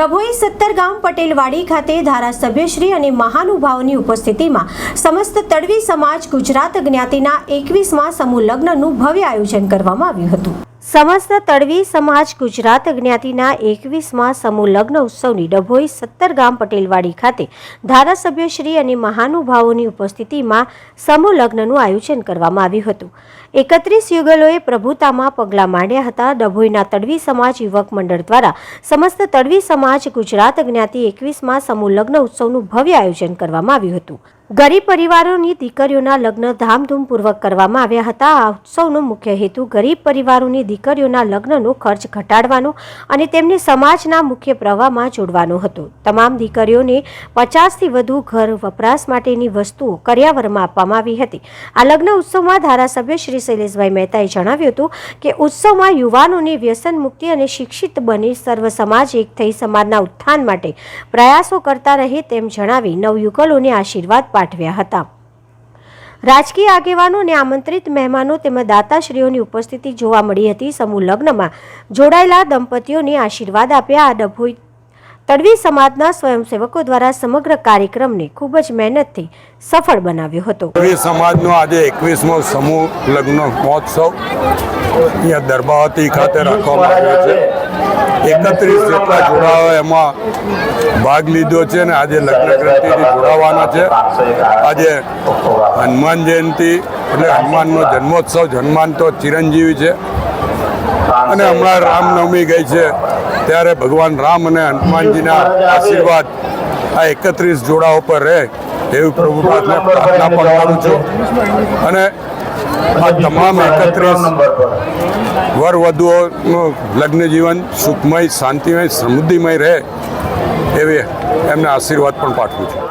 ડભોઈ સત્તર ગામ પટેલવાડી ખાતે ધારાસભ્યશ્રી અને મહાનુભાવોની ઉપસ્થિતિમાં સમસ્ત તડવી સમાજ ગુજરાત જ્ઞાતિના એકવીસમાં સમૂહ લગ્નનું ભવ્ય આયોજન કરવામાં આવ્યું હતું. સમસ્ત તડવી સમાજ ગુજરાત જ્ઞાતિના એકવીસમાં સમૂહ લગ્ન ઉત્સવની ડભોઈ સત્તર ગામ પટેલવાડી ખાતે ધારાસભ્યશ્રી અને મહાનુભાવોની ઉપસ્થિતિમાં સમૂહ લગ્નનું આયોજન કરવામાં આવ્યું હતું. એકત્રીસ યુગલોએ પ્રભુતામાં પગલાં માંડ્યા હતા. ડભોઈના તડવી સમાજ યુવક મંડળ દ્વારા સમસ્ત તડવી સમાજ ગુજરાત જ્ઞાતિ એકવીસમાં સમૂહ લગ્ન ઉત્સવનું ભવ્ય આયોજન કરવામાં આવ્યું હતું. ગરીબ પરિવારોની દીકરીઓના લગ્ન ધામધૂમપૂર્વક કરવામાં આવ્યા હતા. આ ઉત્સવનો મુખ્ય હેતુ ગરીબ પરિવારોની દીકરીઓના લગ્નનો ખર્ચ ઘટાડવાનો અને તેમને સમાજના મુખ્ય પ્રવાહમાં જોડવાનો હતો. તમામ દીકરીઓને પચાસથી વધુ ઘર વપરાશ માટેની વસ્તુઓ કર્યાવરમાં આપવામાં આવી હતી. આ લગ્ન ઉત્સવમાં ધારાસભ્ય શ્રી શૈલેષભાઈ મહેતાએ જણાવ્યું હતું કે, ઉત્સવમાં યુવાનોને વ્યસન મુક્તિ અને શિક્ષિત બની સર્વ સમાજ એક થઈ સમાજના ઉત્થાન માટે પ્રયાસો કરતા રહે તેમ જણાવી નવયુગલોને આશીર્વાદ પાઠવ્યા હતા. રાજકીય આગેવાનો અને આમંત્રિત મહેમાનો તેમજ દાતાશ્રીઓની ઉપસ્થિતિ જોવા મળી હતી. સમૂહ લગ્નમાં જોડાયેલા દંપતીઓને આશીર્વાદ આપ્યા. આ ડભોઈ તડવી સમાજના સ્વયંસેવકો દ્વારા સમગ્ર કાર્યક્રમને ખૂબ જ મહેનતથી સફળ બનાવ્યો હતો. તડવી સમાજનો આજે એકવીસમો સમૂહ લગ્ન મહોત્સવ અહીંયા દરબાવતી ખાતે રાખવામાં આવ્યો છે. એકત્રીસ જેટલા જોડાઓ એમાં ભાગ લીધો છે અને આજે લગ્ન ગ્રંથિથી જોડાવાના છે. આજે હનુમાન જયંતિ એટલે હનુમાનનો જન્મોત્સવ હનુમાન તો ચિરંજીવી છે. અને હમણાં રામનવમી ગઈ છે. ત્યારે ભગવાન રામ અને હનુમાનજીના આશીર્વાદ આ એકત્રીસ જોડા ઉપર રહે એવી પ્રભુ પ્રાર્થના પ્રાર્થના પણ કરું છું. અને આ તમામ એકત્રીસ વર વધુઓનું લગ્ન જીવન સુખમય શાંતિમય સમૃદ્ધિમય રહે એવી એમને આશીર્વાદ પણ પાઠવું છું.